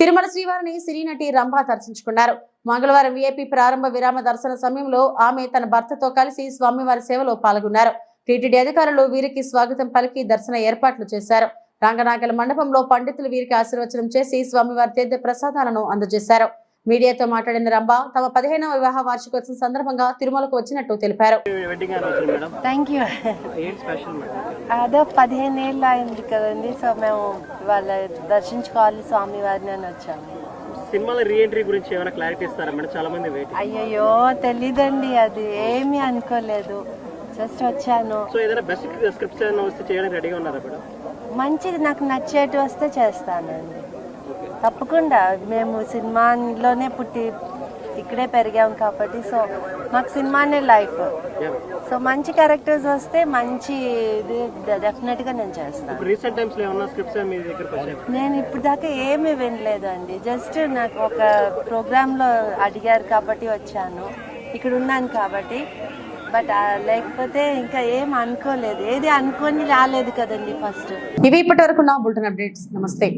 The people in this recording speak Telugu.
తిరుమల శ్రీవారిని సినీ నటి రంభ దర్శించుకున్నారు. మంగళవారం విఐపి ప్రారంభ విరామ దర్శన సమయంలో ఆమె తన భర్తతో కలిసి స్వామివారి సేవలో పాల్గొన్నారు. టీటీడీ అధికారులు వీరికి స్వాగతం పలికి దర్శన ఏర్పాట్లు చేశారు. రంగనాగల మండపంలో పండితులు వీరికి ఆశీర్వచనం చేసి స్వామివారి తీర్థ ప్రసాదాలను అందజేశారు. మీడియాతో మాట్లాడిన రంభ తమ పదిహేనవ వివాహ వార్షికోత్సవం సందర్భంగా తిరుమలకు వచ్చినట్టు తెలిపారు. అదో పదిహేను ఏళ్ళు అయింది కదండి సో మేము వాళ్ళ దర్శించుకోవాలి స్వామి వారిని అని వచ్చాము. సినిమాలో రీ ఎంట్రీ గురించి ఏమైనా క్లారిటీ ఇస్తారా మేడం చాలా మంది వెయిట్ అయ్యయ్యో తెలీదండి అది. ఏమీ అనుకోలేదు. జస్ట్ వచ్చాను. సో ఏదైనా బెస్ట్ స్క్రిప్ట్స్ ఏమైనా వస్తే చేయడానికి రెడీగా ఉన్నారా మేడం మంచిది నాకు నచ్చేటి వస్తే చేస్తానండి. తప్పకుండా. మేము సినిమాలోనే పుట్టి ఇక్కడే పెరిగాం కాబట్టి సో మాకు సినిమానే లైఫ్. సో మంచి క్యారెక్టర్స్ వస్తే మంచి ఇది డెఫినెట్గా నేను చేస్తాను. ఇప్పుడు రీసెంట్ టైమ్స్లో ఏమన్నా స్క్రిప్ట్స్ మీ దగ్గరకు వచ్చాయి? నేను ఇప్పుడు దాకా ఏమీ వినలేదండి. జస్ట్ నాకు ఒక ప్రోగ్రాంలో అడిగారు కాబట్టి వచ్చాను. ఇక్కడ ఉన్నాను కాబట్టి. బట్ లేకపోతే ఇంకా ఏం అనుకోలేదు. ఏది అనుకొని రాలేదు కదండి ఫస్ట్. ఇవి ఇప్పటి వరకు నా బులెటిన్ అప్డేట్స్. నమస్తే.